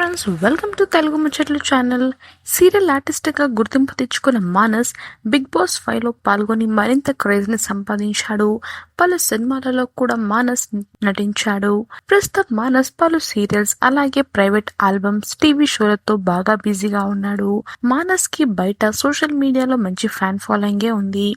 Friends welcome to Telugu ముచ్చట్లు channel serial ఆర్టిస్ట్గా గుర్తింపు తెచ్చుకున్న మానస్ బిగ్ బాస్ ఫైవ్లో పాల్గొని మరింత క్రేజ్ని సంపాదించాడు. పలు సినిమాలలో కూడా మానస్ నటించాడు. ప్రస్తుతం మానస్ పలు సీరియల్స్ అలాగే ప్రైవేట్ ఆల్బమ్స్ టీవీ షోలతో బాగా బిజీగా ఉన్నాడు. మానస్కి బయట సోషల్ మీడియాలో మంచి ఫ్యాన్ ఫాలోయింగే ఉంది.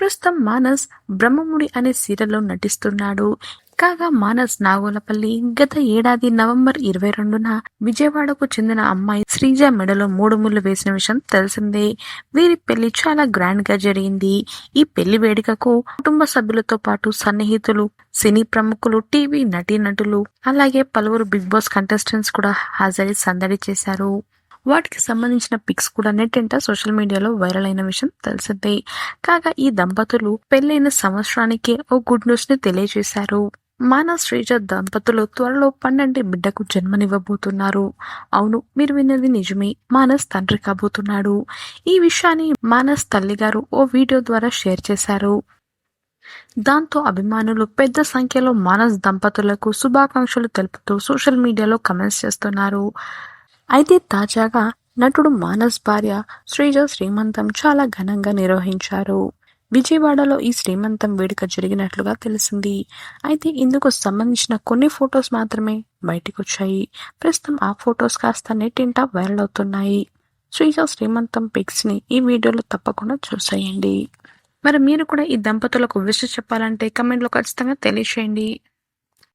ప్రస్తుతం మానస్ బ్రహ్మముడి అనే సీరియల్లో నటిస్తున్నాడు. కాగా మానస్ నాగోలపల్లి గత ఏడాది నవంబర్ ఇరవై రెండున విజయవాడకు చెందిన అమ్మాయి శ్రీజ మెడలో మూడు ముళ్ళు వేసిన విషయం తెలిసిందే. వీరి పెళ్ళి చాలా గ్రాండ్గా జరిగింది. ఈ పెళ్ళి వేడుకకు కుటుంబ సభ్యులతో పాటు సన్నిహితులు సినీ ప్రముఖులు టీవీ నటీనటులు అలాగే పలువురు బిగ్ బాస్ కంటెస్టెంట్స్ కూడా హాజరై సందడి చేశారు. వాటికి సంబంధించిన పిక్స్ కూడా నెట్ నెట్టింట సోషల్ మీడియాలో వైరల్ అయిన విషయం తెలిసిందే. కాగా ఈ దంపతులు పెళ్ళైన సంవత్సరానికే ఓ గుడ్ న్యూస్ని తెలియజేశారు. మానస్ శ్రీజ దంపతులు త్వరలో పన్నెండు బిడ్డకు జన్మనివ్వబోతున్నారు. అవును మీరు విన్నది నిజమే. మానస్ తండ్రి కాబోతున్నాడు. ఈ విషయాన్ని మానస్ తల్లిగారు ఓ వీడియో ద్వారా షేర్ చేశారు. దాంతో అభిమానులు పెద్ద సంఖ్యలో మానస్ దంపతులకు శుభాకాంక్షలు తెలుపుతూ సోషల్ మీడియాలో కమెంట్స్ చేస్తున్నారు. అయితే తాజాగా నటుడు మానస్ భార్య శ్రీజ శ్రీమంతం చాలా ఘనంగా నిర్వహించారు. విజయవాడలో ఈ శ్రీమంతం వేడుక జరిగినట్లుగా తెలిసింది. అయితే ఇందుకు సంబంధించిన కొన్ని ఫొటోస్ మాత్రమే బయటకు వచ్చాయి ప్రస్తుతం ఆ ఫొటోస్ కాస్త నెట్టింట వైరల్ అవుతున్నాయి. శ్రీజ శ్రీమంతం పిక్స్ని ఈ వీడియోలో తప్పకుండా చూసేయండి. మరి మీరు కూడా ఈ దంపతులకు విష చెప్పాలంటే కమెంట్లో ఖచ్చితంగా తెలియచేయండి.